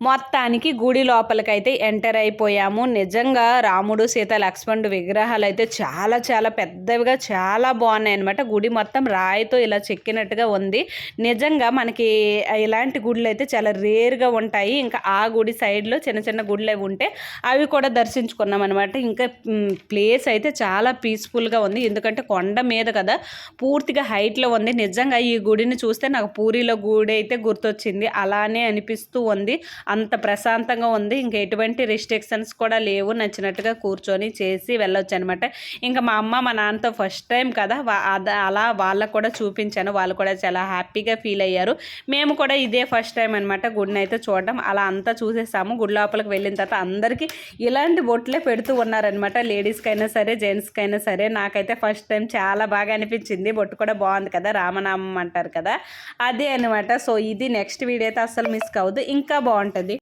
మొత్తానికి గుడి లోపలికైతే ఎంటర్ అయిపోయాము. నిజంగా రాముడు సీత లక్ష్మణుడు విగ్రహాలు అయితే చాలా చాలా పెద్దవిగా చాలా బాగున్నాయి అనమాట గుడి మొత్తం రాయితో ఇలా చెక్కినట్టుగా ఉంది. నిజంగా మనకి ఇలాంటి గుడులు అయితే చాలా రేర్గా ఉంటాయి. ఇంకా ఆ గుడి సైడ్లో చిన్న చిన్న గుడులు అవి ఉంటే అవి కూడా దర్శించుకున్నాం అనమాట ఇంకా ప్లేస్ అయితే చాలా పీస్ఫుల్గా ఉంది. ఎందుకంటే కొండ మీద కదా పూర్తిగా హైట్లో ఉంది. నిజంగా ఈ గుడిని చూస్తే నాకు పూరిలో గుడి అయితే గుర్తొచ్చింది. అలానే అనిపిస్తూ ఉంది. అంత ప్రశాంతంగా ఉంది. ఇంకా ఎటువంటి రిస్ట్రిక్షన్స్ కూడా లేవు. నచ్చినట్టుగా కూర్చొని చేసి వెళ్ళొచ్చు అనమాట ఇంకా మా అమ్మ మా నాన్నతో ఫస్ట్ టైం కదా అలా వాళ్ళకు కూడా చూపించాను. వాళ్ళు కూడా చాలా హ్యాపీగా ఫీల్ అయ్యారు. మేము కూడా ఇదే ఫస్ట్ టైం అనమాట గుడిని అయితే చూడడం. అలా అంతా చూసేసాము. గుడి లోపలికి వెళ్ళిన తర్వాత అందరికీ ఇలాంటి బొట్లే పెడుతూ ఉన్నారనమాట లేడీస్కి అయినా సరే జెంట్స్కి అయినా సరే. నాకైతే ఫస్ట్ టైం చాలా బాగా అనిపించింది. బొట్టు కూడా బాగుంది కదా రామనామం అంటారు కదా. అదే అనమాట సో ఇది నెక్స్ట్ వీడియో అయితే అస్సలు మిస్ కావద్దు. ఇంకా బాగుంటుంది. ఉంటుంది